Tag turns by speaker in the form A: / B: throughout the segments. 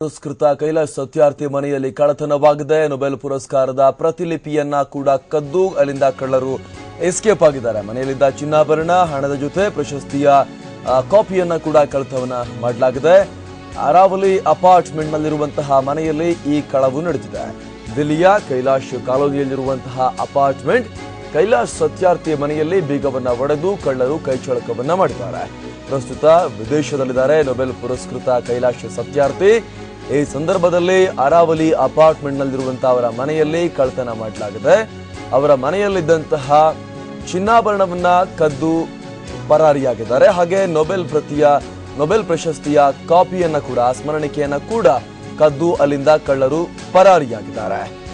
A: ಪುರಸ್ಕೃತ ಕೈಲಾಶ್ ಸತ್ಯಾರ್ಥಿ ಮನೆಯಲ್ಲಿ ಕಳತನವಾಗಿದೆ ನೊಬೆಲ್ ಪುರಸ್ಕಾರದ ಪ್ರತಿಲಿಪಿಯನ್ನ ಕೂಡ ಕದ್ದು ಅಲ್ಲಿಂದ ಕಳ್ಳರು ಎಸ್ಕೇಪ್ ಆಗಿದ್ದಾರೆ. ಮನೆಯಲ್ಲಿದ್ದ ಚಿನ್ನಾಭರಣ, ಹಣದ ಜೊತೆ ಪ್ರಶಸ್ತಿಯ ಕಾಪಿಯನ್ನ ಕೂಡ ಕಳತವನ ಮಾಡಲಾಗಿದೆ. ಅರಾವಲಿ ಅಪಾರ್ಟ್ಮೆಂಟ್ ನಲ್ಲಿರುವಂತಹ ಮನೆಯಲ್ಲಿ ಈ ಕಳವು ನಡೆದಿದೆ ದಿಲ್ಲಿಯ ಕೈಲಾಶ್ ಕಾಲೋನಿಯಲ್ಲಿರುವಂತಹ ಅಪಾರ್ಟ್ಮೆಂಟ್ ಕೈಲಾಶ್ ಸತ್ಯಾರ್ಥಿ ಮನೆಯಲ್ಲಿ ಬೀಗವನ್ನ ಒಡೆದು ಕಳ್ಳರು ಕೈಚಳಕವನ್ನ ಮಾಡಿದ್ದಾರೆ. ಪ್ರಸ್ತುತ ವಿದೇಶದಲ್ಲಿದ್ದಾರೆ. ನೊಬೆಲ್ ಪುರಸ್ಕೃತ ಕೈಲಾಶ್ ಸತ್ಯಾರ್ಥಿ ಈ ಸಂದರ್ಭದಲ್ಲಿ ಅರಾವಲಿ ಅಪಾರ್ಟ್ಮೆಂಟ್ ನಲ್ಲಿರುವಂತಹ ಅವರ ಮನೆಯಲ್ಲಿ ಕಳ್ತನ ಮಾಡಲಾಗಿದೆ. ಅವರ ಮನೆಯಲ್ಲಿದ್ದಂತಹ ಚಿನ್ನಾಭರಣವನ್ನ ಕದ್ದು ಪರಾರಿಯಾಗಿದ್ದಾರೆ. ಹಾಗೆ ನೊಬೆಲ್ ಪ್ರತಿಯ, ನೊಬೆಲ್ ಪ್ರಶಸ್ತಿಯ ಕಾಪಿಯನ್ನ ಕೂಡ, ಸ್ಮರಣಿಕೆಯನ್ನ ಕೂಡ ಕದ್ದು ಅಲ್ಲಿಂದ ಕಳ್ಳರು ಪರಾರಿಯಾಗಿದ್ದಾರೆ.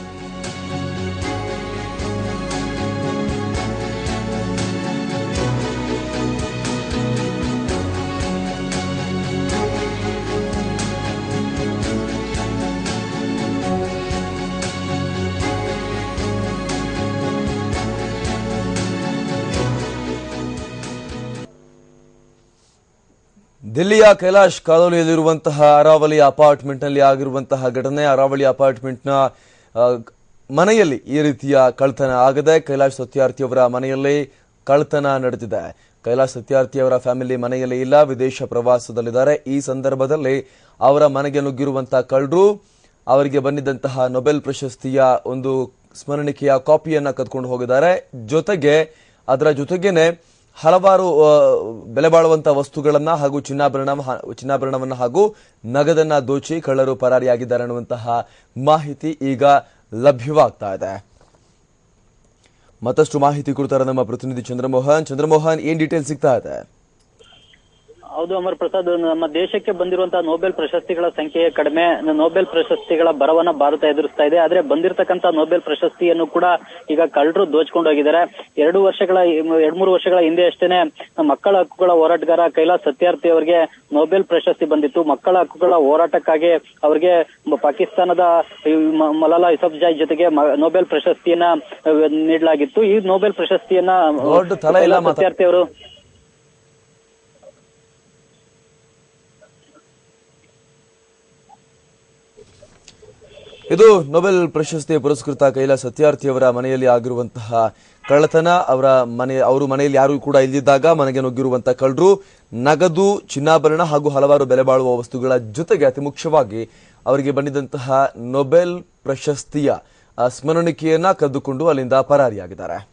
A: ದಿಲ್ಲಿಯ ಕೈಲಾಶ್ ಕಾಲೋನಿಯಲ್ಲಿರುವಂತಹ ಅರಾವಳಿ ಅಪಾರ್ಟ್ಮೆಂಟ್ನಲ್ಲಿ ಆಗಿರುವಂತಹ ಘಟನೆ. ಅರಾವಳಿ ಅಪಾರ್ಟ್ಮೆಂಟ್ನ ಮನೆಯಲ್ಲಿ ಈ ರೀತಿಯ ಕಳ್ತನ ಆಗದೆ ಕೈಲಾಶ್ ಸತ್ಯಾರ್ಥಿಯವರ ಮನೆಯಲ್ಲಿ ಕಳ್ತನ ನಡೆದಿದೆ. ಕೈಲಾಶ್ ಸತ್ಯಾರ್ಥಿಯವರ ಫ್ಯಾಮಿಲಿ ಮನೆಯಲ್ಲಿ ಇಲ್ಲ, ವಿದೇಶ ಪ್ರವಾಸದಲ್ಲಿದ್ದಾರೆ. ಈ ಸಂದರ್ಭದಲ್ಲಿ ಅವರ ಮನೆಗೆ ನುಗ್ಗಿರುವಂತಹ ಕಳ್ಳರು, ಅವರಿಗೆ ಬಂದಿದ್ದಂತಹ ನೊಬೆಲ್ ಪ್ರಶಸ್ತಿಯ ಒಂದು ಸ್ಮರಣಿಕೆಯ ಕಾಪಿಯನ್ನ ಕದ್ಕೊಂಡು ಹೋಗಿದ್ದಾರೆ. ಜೊತೆಗೆ, ಅದರ ಜೊತೆಗೇನೆ ಹಲವಾರು ಬೆಲೆ ಬಾಳುವಂತಹ ವಸ್ತುಗಳನ್ನ ಹಾಗೂ ಚಿನ್ನಾಭರಣ ಚಿನ್ನಾಭರಣವನ್ನು ಹಾಗೂ ನಗದನ್ನ ದೋಚಿ ಕಳ್ಳರು ಪರಾರಿಯಾಗಿದ್ದಾರೆ ಅನ್ನುವಂತಹ ಮಾಹಿತಿ ಈಗ ಲಭ್ಯವಾಗ್ತಾ ಇದೆ. ಮತ್ತಷ್ಟು ಮಾಹಿತಿ ಕೊಡ್ತಾರೆ ನಮ್ಮ ಪ್ರತಿನಿಧಿ ಚಂದ್ರಮೋಹನ್. ಚಂದ್ರಮೋಹನ್, ಏನ್ ಡೀಟೇಲ್ ಸಿಗ್ತಾ ಇದೆ?
B: ಹೌದು ಅಮರ್ ಪ್ರಸಾದ್ ನಮ್ಮ ದೇಶಕ್ಕೆ ಬಂದಿರುವಂತಹ ನೋಬೆಲ್ ಪ್ರಶಸ್ತಿಗಳ ಸಂಖ್ಯೆ ಕಡಿಮೆ. ನೊಬೆಲ್ ಪ್ರಶಸ್ತಿಗಳ ಬರವನ್ನ ಭಾರತ ಎದುರಿಸ್ತಾ ಇದೆ. ಆದ್ರೆ ಬಂದಿರತಕ್ಕಂತ ನೊಬೆಲ್ ಪ್ರಶಸ್ತಿಯನ್ನು ಕೂಡ ಈಗ ಕಳ್ಳರು ದೋಚ್ಕೊಂಡು ಹೋಗಿದ್ದಾರೆ. ಎರಡು ವರ್ಷಗಳ ಎರಡ್ ಮೂರು ವರ್ಷಗಳ ಹಿಂದೆ ಅಷ್ಟೇನೆ ಮಕ್ಕಳ ಹಕ್ಕುಗಳ ಹೋರಾಟಗಾರ ಕೈಲಾಸ್ ಸತ್ಯಾರ್ಥಿ ಅವರಿಗೆ ನೊಬೆಲ್ ಪ್ರಶಸ್ತಿ ಬಂದಿತ್ತು. ಮಕ್ಕಳ ಹಕ್ಕುಗಳ ಹೋರಾಟಕ್ಕಾಗಿ ಅವರಿಗೆ ಪಾಕಿಸ್ತಾನದ ಮಲಾಲ ಇಸಫ್ ಜಾಯ್ ಯೂಸಫ್ಜಾಯ್ ಜೊತೆಗೆ ನೋಬೆಲ್ ಪ್ರಶಸ್ತಿಯನ್ನ ನೀಡಲಾಗಿತ್ತು. ಈ ನೋಬೆಲ್ ಪ್ರಶಸ್ತಿಯನ್ನ ಸತ್ಯಾರ್ಥಿ ಅವರು
A: ಇದು ನೊಬೆಲ್ ಪ್ರಶಸ್ತಿ ಪುರಸ್ಕೃತ ಕೈಲಾಸ ಸತ್ಯಾರ್ಥಿ ಅವರ ಮನೆಯಲ್ಲಿ ಆಗಿರುವಂತಹ ಕಳ್ಳತನ ಅವರ ಮನೆ, ಅವರು ಮನೆಯಲ್ಲಿ ಯಾರು ಕೂಡ ಇಲ್ಲಿದ್ದಾಗ ಮನೆಗೆ ನುಗ್ಗಿರುವಂತಹ ಕಳ್ಳರು, ನಗದು, ಚಿನ್ನಾಭರಣ ಹಾಗೂ ಹಲವಾರು ಬೆಲೆ ಬಾಳುವ ವಸ್ತುಗಳ ಜೊತೆಗೆ ಅತಿ ಮುಖ್ಯವಾಗಿ ಅವರಿಗೆ ಬಂದಿದ್ದಂತಹ ನೊಬೆಲ್ ಪ್ರಶಸ್ತಿಯ ಸ್ಮರಣಿಕೆಯನ್ನ ಕದ್ದುಕೊಂಡು ಅಲ್ಲಿಂದ ಪರಾರಿಯಾಗಿದ್ದಾರೆ.